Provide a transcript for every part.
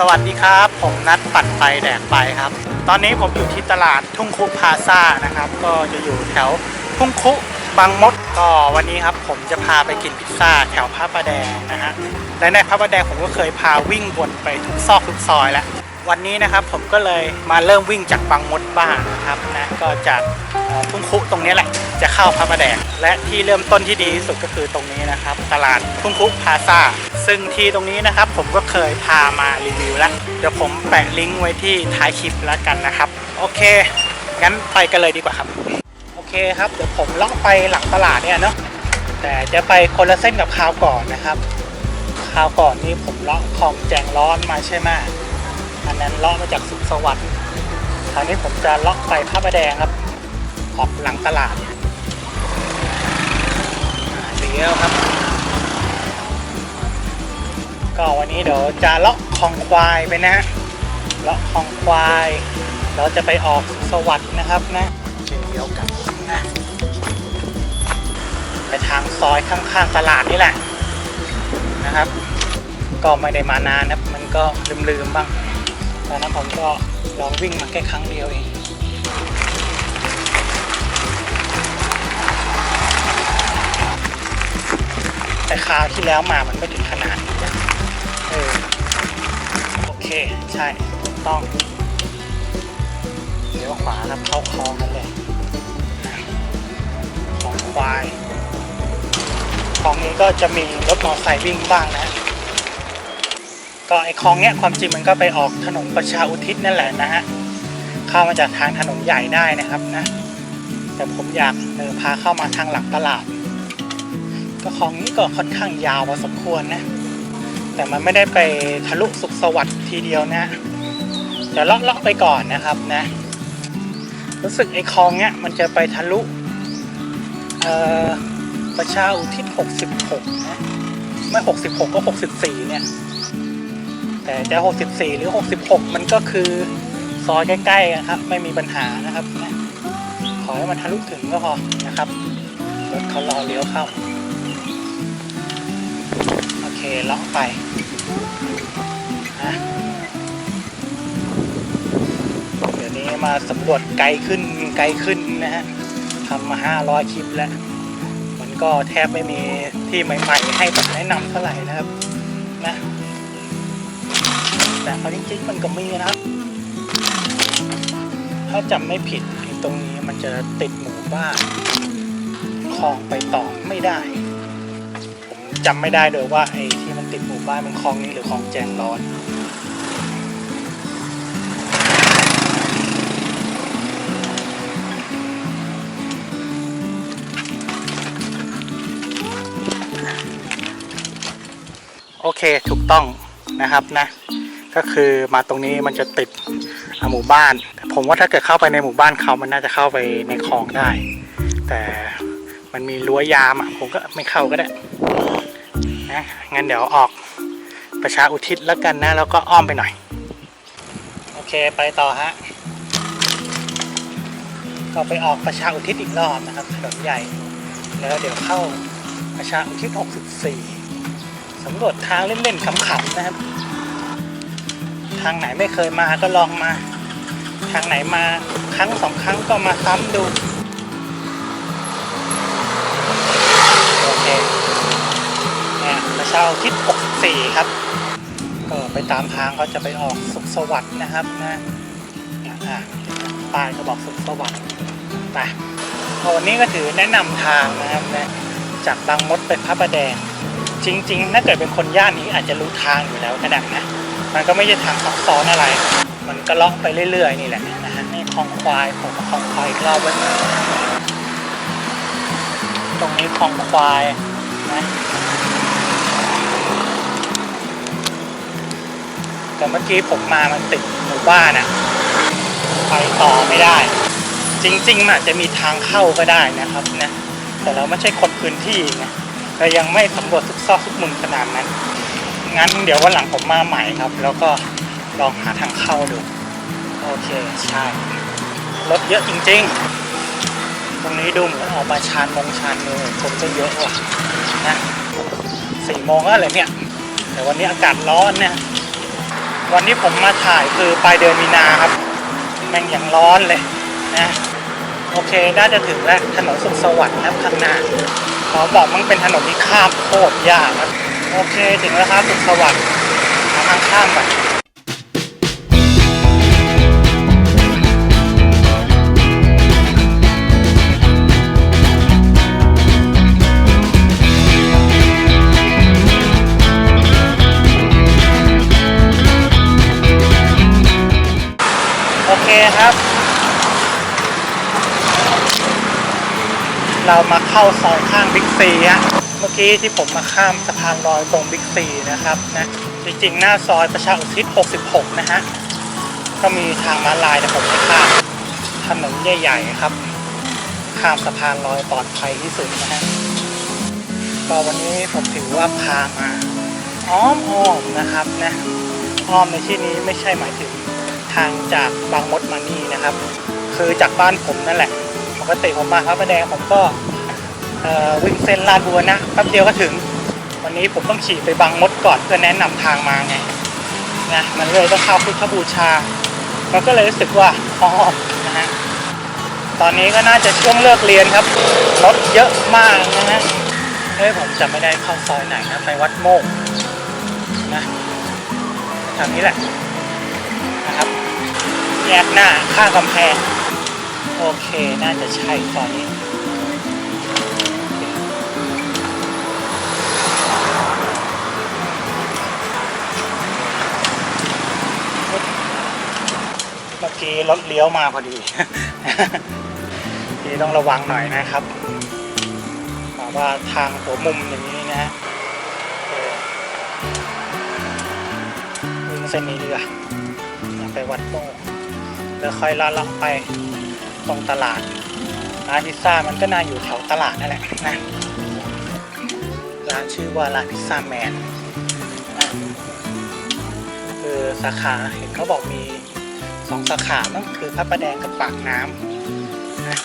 สวัสดีครับ ผมนัดปัดไปแดกไปครับ ตอนนี้ผมอยู่ที่ตลาดทุ่งคุพาซ่านะครับ ก็จะอยู่แถวทุ่งคุบางมดก็วันนี้ครับ ผมจะพาไปกินพิซซ่าแถวพระประแดงนะฮะและในพระประแดงผมก็เคยพาวิ่งวนไปทุกซอกทุกซอยแล้ว วันนี้นะครับผมก็เลยมาเริ่มวิ่งจากบางมดบ้างนะครับนะก็จากทุ่งคุตรงนี้แหละจะเข้าพระประแดงและที่เริ่มต้นที่ดีที่สุดก็คือตรงนี้นะครับ ตลาดทุ่งคุพาซาซึ่งที่ตรงนี้นะครับผมก็เคยพามารีวิวแล้วเดี๋ยวผมแปะลิงก์ไว้ที่ท้ายคลิปแล้วกันนะครับ โอเค งั้นไปกันเลยดีกว่าครับ โอเคครับเดี๋ยวผมเลาะไปหลังตลาดเนี่ยเนาะแต่จะไปคนละเส้นกับคราวก่อนนะครับคราวก่อนนี่ผมเลาะคลองแจงร้อนมาใช่ไหม อันนั้นเลาะมาจากสุขสวัสดิ์คราวนี้ผมจะเลาะไปพระประแดงครับ ออกหลังตลาดเลี้ยวครับ ก็วันนี้เดี๋ยวจะเลาะคลองควายไปนะฮะเลาะคลองควาย เราจะไปออกสุขสวัสดิ์นะครับนะเดียวกันนะไปทางซอยข้างๆตลาดนี่แหละนะครับ ก็ไม่ได้มานานนะมันก็ลืมๆบ้าง ตอนนั้นผมก็ลองวิ่งมาแค่ครั้งเดียวเองแต่คราวที่แล้วมามันไม่ถึงขนาดนี้นะเออโอเค ใช่ต้องเลี้ยวขวาครับเข้าคลองกันเลยของควายคลองนี้ก็จะมีรถมอเตอร์ไซค์วิ่งบ้างนะ ก็ไอคลองเนี้ยความจริงมันก็ไปออกถนนประชาอุทิศนั่นแหละนะฮะเข้ามาจากทางถนนใหญ่ได้นะครับนะ แต่ผมอยากเออพาเข้ามาทางหลังตลาด ก็คลองนี้ก็ค่อนข้างยาวพอสมควรนะ แต่มันไม่ได้ไปทะลุสุขสวัสดิ์ทีเดียวนะจะเลาะเลาะไปก่อนนะครับนะ รู้สึกไอ้คลองเนี้ยมันจะไปทะลุเอ่อประชาอุทิศ 66 นะ ไม่ 66 ก็ 64 เนี่ย แต่จะ64 หรือ 66 มันก็คือซอยใกล้ๆกันครับ ไม่มีปัญหานะครับ ขอให้มันทะลุถึงก็พอนะครับรถเขารอเลี้ยวเข้า โอเคเลาะไปนะเดี๋ยวนี้มาสำรวจไกลขึ้นไกลขึ้นนะฮะทำมา 500 คลิปแล้ว มันก็แทบไม่มีที่ใหม่ ๆ ให้ผมแนะนำเท่าไหร่นะครับนะ แต่เอาจริงๆมันก็มีนะ ถ้าจำไม่ผิดตรงนี้มันจะติดหมู่บ้านคลองไปต่อไม่ได้ ผมจำไม่ได้เลยว่าไอ้ที่มันติดหมู่บ้านมันคลองนี้หรือคลองแจงร้อนโอเค ถูกต้องนะครับนะ ก็คือมาตรงนี้มันจะติดหมู่บ้านแต่ผมว่าถ้าเกิดเข้าไปในหมู่บ้านเขามันน่าจะเข้าไปในคลองได้ แต่มันมีรั้วยามอะผมก็ไม่เข้าก็ได้นะงั้นเดี๋ยวออกประชาอุทิศแล้วกันนะ แล้วก็อ้อมไปหน่อย โอเคไปต่อฮะก็ไปออกประชาอุทิศอีกรอบนะครับถนนใหญ่ แล้วเดี๋ยวเข้าประชาอุทิศ 64สำรวจทางเล่นๆขำๆนะครับ ทางไหนไม่เคยมาก็ลองมา ทางไหนมาครั้งสองครั้งก็มาซ้ำดู โอเคเนี่ยประชาทิศ64 ครับ ก็ไปตามทางเขาจะไปออกสุขสวัสดิ์นะครับนะเนี่ยอะป้ายก็บอกสุขสวัสดิ์ไปวันนี้ก็ถือแนะนำทางนะครับนะจากบางมดไปพระประแดง จริง ๆ ถ้าเกิดเป็นคนย่านนี้อาจจะรู้ทางอยู่แล้วก็ได้นะ มันก็ไม่ใช่ทางซับซ้อนอะไร มันก็เลาะไปเรื่อยๆนี่แหละนะฮะนี่คลองควายผมคลองควายอีกรอบไว้ตรงนี้คลองควายนะแต่เมื่อกี้ผมมามันติดหมู่บ้านอะไปต่อไม่ได้ จริงๆมันอาจจะมีทางเข้าก็ได้นะครับนะแต่เราไม่ใช่คนพื้นที่ไงเรายังไม่สำรวจทุกซอกทุกมุมขนาดนั้น งั้นเดี๋ยววันหลังผมมาใหม่ครับ แล้วก็ลองหาทางเข้าดู โอเค ใช่ รถเยอะจริงๆ ตรงนี้ดูเหมือนออกมาชานมงชานเมือคนก็เยอะว่ะนะสี่โมงแล้วเลยเนี่ย แต่วันนี้อากาศร้อนเนี่ย วันที่ผมมาถ่ายคือปลายเดือนมีนาครับ แม่งอย่างร้อนเลยนะ โอเค น่าจะถึงแล้วถนนสุขสวัสดิ์ครับข้างหน้า ขอบอกมันเป็นถนนที่ข้ามโคตรยากครับ โอเค ถึงแล้วครับสุขสวัสดิ์หาทางข้ามไปโอเคครับ เรามาเข้าซอยข้างบิ๊กซีฮะ กี้ที่ผมมาข้ามสะพานลอยตรงบิ๊กซีนะครับนะจริงๆ หน้าซอยประชาอุทิศ 66 นะฮะ ก็มีทางม้าลายแต่ผมไม่ข้ามถนนใหญ่ๆครับ ข้ามสะพานลอยปลอดภัยที่สุดนะฮะก็วันนี้ผมถือว่าพามาอ้อมอ้อมนะครับนะอ้อมในที่นี้ไม่ใช่หมายถึงทางจากบางมดมานี่นะครับ คือจากบ้านผมนั่นแหละปกติผมมาพระประแดงผมก็ วิ่งเส้นลาดบัวนะแป๊บเดียวก็ถึง วันนี้ผมต้องขี่ไปบางมดก่อนเพื่อแนะนำทางมาไงนะมันเลยต้องเข้าพุทธบูชาเราก็เลยรู้สึกว่าอ๋อนะฮะตอนนี้ก็น่าจะช่วงเลิกเรียนครับรถเยอะมากนะฮะเอ้ยผมจะไม่ได้เข้าซอยไหนนะไปวัดโมกนะทางนี้แหละนะครับแยกหน้าข้างกำแพงโอเคน่าจะใช่ตอนนี้ มื่อกี้รถเลี้ยวมาพอดีที่ต้องระวังหน่อยนะครับแบบว่าทางหัวมุมอย่างนี้นะฮะวิ่งเส้นนี้ดีกว่าอย่าไปวัดโมกแล้วค่อยลาดเลาไปตรงตลาดร้านพิซซ่ามันก็น่าอยู่แถวตลาดนั่นแหละนะร้านชื่อว่าร้านพิซซ่าแมนคือสาขาเห็นเขาบอกมี สองสาขามั้งคือพระประแดงกับปากน้ำนะ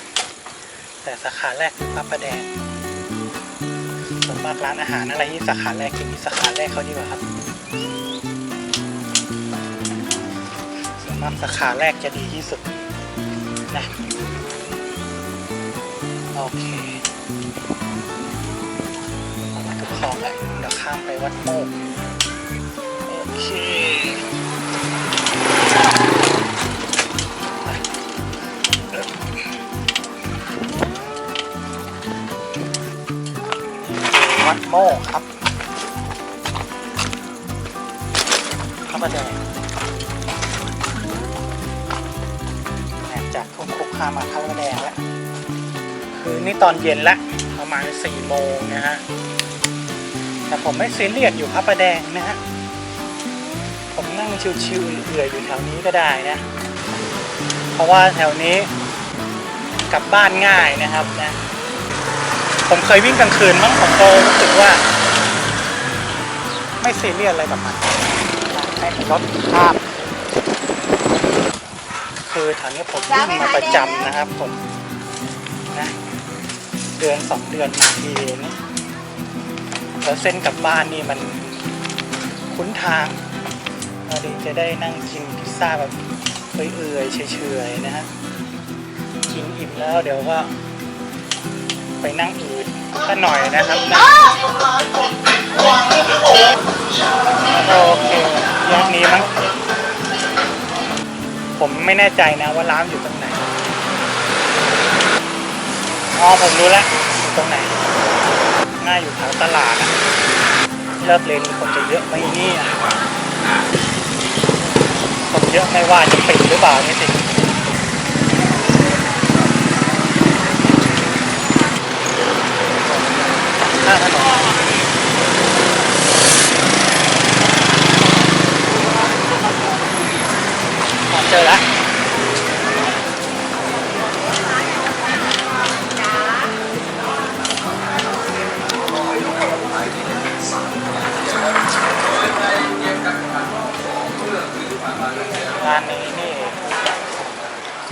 แต่สาขาแรกคือพระประแดงส่วนมากร้านอาหารอะไรที่สาขาแรกกินที่สาขาแรกเขาดีกว่าครับส่วนมากสาขาแรกจะดีที่สุดนะโอเคเอามาทุกคลองแล้วเดี๋ยวข้ามไปวัดโมกโอเค โมกครับพระประแดงจากทุ่งคุกข้ามาเข้าแดงแล้ว คือนี่ตอนเย็นละประมาณสี่โมงนะฮะ แต่ผมไม่ซีเรียสอยู่พระประแดงนะฮะ ผมนั่งชิวๆเอื่อยอยู่แถวนี้ก็ได้นะ เพราะว่าแถวนี้กลับบ้านง่ายนะครับนะ ผมเคยวิ่งกลางคืนมั้งผมก็รู้สึกว่า ไม่ซีเรียสอะไรกับมันให้รถภาพ คือแถวนี้ผมวิ่งมาประจำนะครับผมนะเดือนสองเดือนมาทีเองแล้วเส้นกลับบ้านนี่มันคุ้นทางเราดีจะได้นั่งกินพิซซ่าแบบเอื่อยๆเฉยๆนะฮะกินอิ่มแล้วเดี๋ยวก็ ไปนั่งอืดก็หน่อยนะครับนะโอเคแยกนี้มั้งผมไม่แน่ใจนะว่าร้านอยู่ตรงไหนอ๋อผมรู้แล้วอยู่ตรงไหนง่ายอยู่แถวตลาดอะเลิกเรียนคนจะเยอะไหมเนี่ยคนเยอะไม่ว่าจะปิดหรือเปล่านี่สิข้า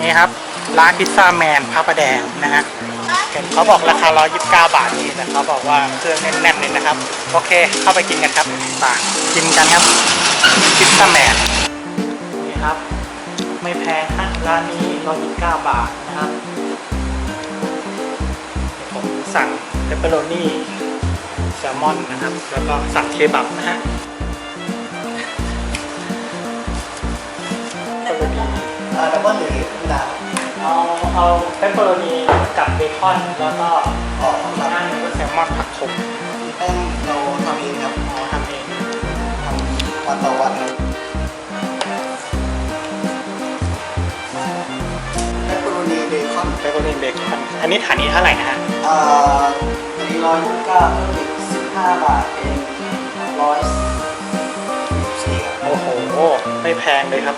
นี่ครับ ร้านพิซซ่าแมนพระประแดงนะฮะเห็นเขาบอกราคา 129 บาทนี่แต่เขาบอกว่าเครื่องแน่นๆเลยนะครับ โอเคเข้าไปกินกันครับต่างกินกันครับพิซซ่าแมนนี่ครับ ไม่แพงฮะร้านนี้ 129 บาทนะครับผมสั่งเปปเปอโรนี่แซลมอนนะครับ แล้วก็สั่งเคบับนะฮะเปปเปอโรนี่อ่าดับเบิลหรือ เอาเปปเปอโรนีกับเบคอนแล้วก็ออกครับหน้าหนึ่งก็แซลมอนผักขมแป้งเราทำเองครับอ๋อทำเองทำวันต่อวันครับแปปเปอโรนีเบคอนเปปเปอโรนีเบคอนอันนี้ฐานนี้เท่าไหร่นะฮะอ่อันนี้ร้อยเก้าเพิ่มอีกสิบห้าบาทเป็นร้อยสี่ครับโอ้โหไม่แพงเลยครับ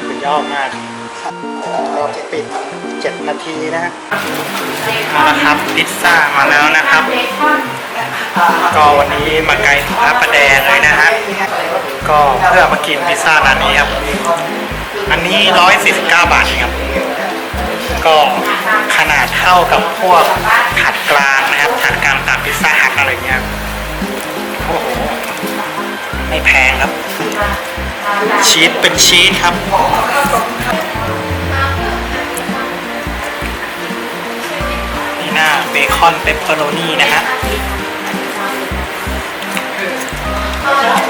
สุดยอดมาก ราจะปิด 7 นาทีนะฮะมาแล้วครับพิซซ่ามาแล้วนะครับ ก็วันนี้มาไกลถึงพระประแดงเลยนะฮะก็เพื่อมากินพิซซ่าร้านนี้ครับ อันนี้ 149 บาทเองครับ ก็ขนาดเท่ากับพวกถาดกลางนะครับถาดกลางตามพิซซ่าฮัทอะไรเงี้ยโอ้โหไม่แพงครับ ชีสเป็นชีสครับ คอนเปปเปอโรนีนะฮะ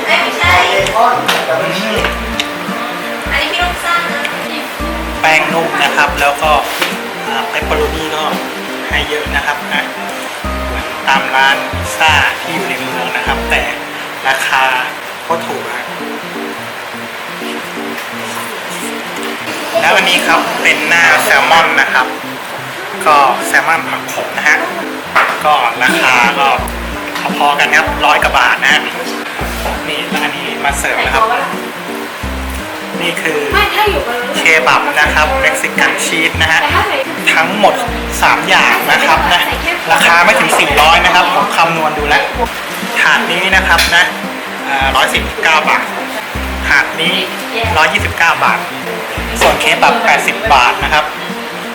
ไม่ใช่เบคอนดับเบิลชีสอันนี้พี่ลูกสร้างนะแป้งนุ่มนะครับ แล้วก็อ่าเปปเปอโรนีก็ให้เยอะนะครับนะเหมือนตามร้านพิซซ่าที่อยู่ในเมืองนะครับ แต่ราคาก็ถูกนะแล้วอันนี้ครับเป็นหน้าแซลมอนนะครับ ก็แซลมอนผักขมนะฮะ ก็ราคาก็พอๆกันครับร้อยกว่าบาทนะฮะนี่แล้วอันนี้มาเสิร์ฟนะครับ นี่คือเคบับนะครับเม็กซิกันชีสนะฮะ ทั้งหมด 3 อย่างนะครับนะ ราคาไม่ถึง 400 นะครับ ผมคำนวณดูแล้ว ถาดนี้นะครับนะ119บาท ถาดนี้ 129 บาท ส่วนเคบับ 80 บาทนะครับ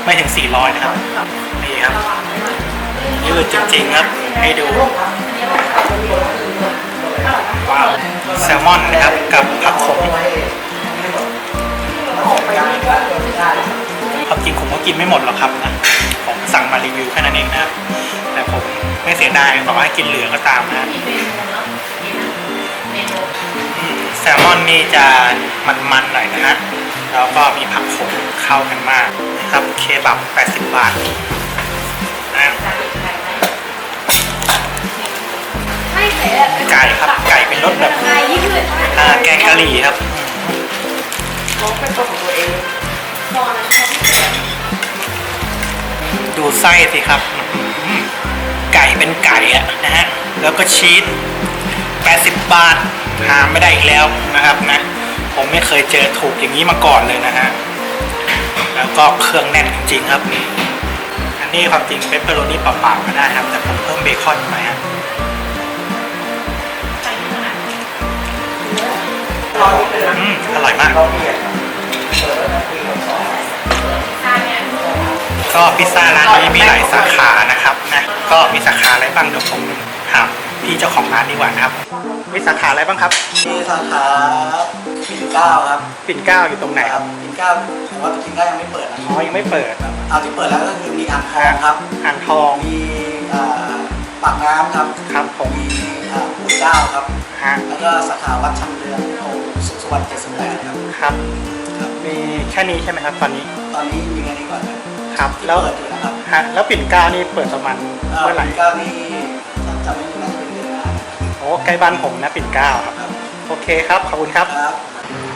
ไม่ถึง 400 นะครับ นี่ครับ ยืดจริงๆครับ ให้ดู ว้าว แซลมอนนะครับ กับผักขมความจริงผมก็กินไม่หมดหรอกครับนะ ผมสั่งมารีวิวแค่นั้นเองนะครับ แต่ผมไม่เสียดายบอกว่ากินเหลือก็ตามนะแซลมอนนี่จะมันๆหน่อยนะฮะ แล้วก็มีผักขมเข้ากันมาก ครับเคบับ 80 บาทนะไม่ใส่ไก่ครับไก่เป็นรสแบบไก่ข่าแกงกะหรี่ครับดูไส้สิครับ ไก่เป็นไก่อะนะฮะแล้วก็ชีส80 บาทหาไม่ได้อีกแล้วนะครับนะ ผมไม่เคยเจอถูกอย่างนี้มาก่อนเลยนะฮะ แล้วก็เครื่องแน่นจริงๆครับ อันนี้ความจริงเปปเปอโรนี่เปล่าๆก็ได้ครับ แต่ผมเพิ่มเบคอนไปฮะอืมอร่อยมากก็พิซซ่าร้านนี้มีหลายสาขานะครับนะก็มีสาขาอะไรบ้างเดี๋ยวผมถามพี่เจ้าของร้านดีกว่านะครับ มีสาขาอะไรบ้างครับ มีสาขา เกล้าครับปิ่นเกล้าอยู่ตรงไหนครับปิ่นเกล้าแต่ว่าปิ่นเกล้ายังไม่เปิดนะอ๋อยังไม่เปิดเอาที่เปิดแล้วก็คือมีอ่างทองครับ อ่างทองมีอ่าปากน้ำครับครับผมมีอ่าปู่เจ้าครับ ฮะแล้วก็สาขาวัดชำเรืององค์สุขสวัสดิ์เจ็ดสิบแปดครับครับ ครับ มีแค่นี้ใช่ไหมครับตอนนี้ตอนนี้มีแค่นี้ก่อนครับครับที่แล้วเปิดอยู่นะครับฮะแล้วปิ่นเกล้านี่เปิดประมาณอ่าเมื่อไหร่ปิ่นเกล้านี่ถ้าจำไม่ผิดน่าจะเป็นเดือนหน้าโอ้ใกล้บ้านผมนะปิ่นเกล้าครับครับโอเคครับขอบคุณครับ ครับ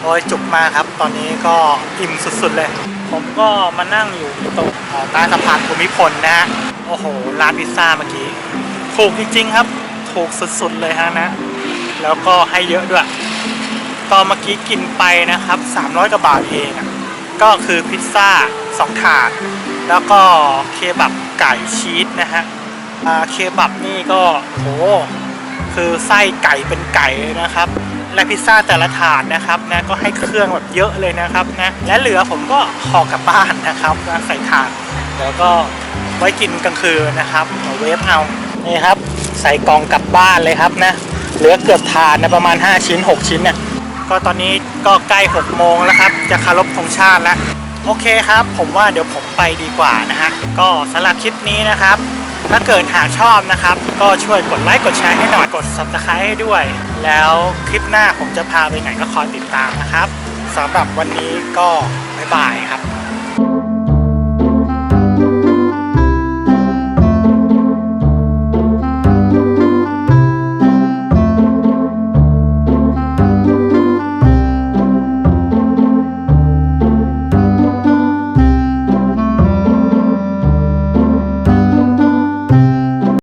โอ้ยจุกมากครับ ตอนนี้ก็อิ่มสุดๆเลย ผมก็มานั่งอยู่ตรงใต้สะพานภูมิพลนะฮะ โอ้โห ร้านพิซซ่าเมื่อกี้ ถูกจริงๆครับ ถูกสุดๆเลยฮะนะ แล้วก็ให้เยอะด้วย ตอนเมื่อกี้กินไปนะครับ 300กว่าบาทเอง ก็คือพิซซ่า 2 ถาด แล้วก็เคบับไก่ชีสนะฮะเคบับนี่ก็โห คือไส้ไก่เป็นไก่นะครับ และพิซซ่าแต่ละถาดนะครับนะก็ให้เครื่องแบบเยอะเลยนะครับนะและเหลือผมก็ห่อกลับบ้านนะครับใส่ถาดแล้วก็ไว้กินกลางคืนนะครับเอาเวฟเอานี่ครับใส่กล่องกลับบ้านเลยครับนะเหลือเกือบถาดนะประมาณ 5 ชิ้น 6 ชิ้นเนี่ยก็ตอนนี้ก็ใกล้ 6 โมงแล้วครับ จะคารบธงชาติแล้ว โอเคครับ ผมว่าเดี๋ยวผมไปดีกว่านะฮะ ก็สำหรับคลิปนี้นะครับ ถ้าเกิดหากชอบนะครับ ก็ช่วยกดไลค์กดแชร์ให้หน่อย กด subscribe ให้ด้วย แล้วคลิปหน้าผมจะพาไปไหนก็คอยติดตามนะครับสำหรับวันนี้ก็บ๊ายบายครับ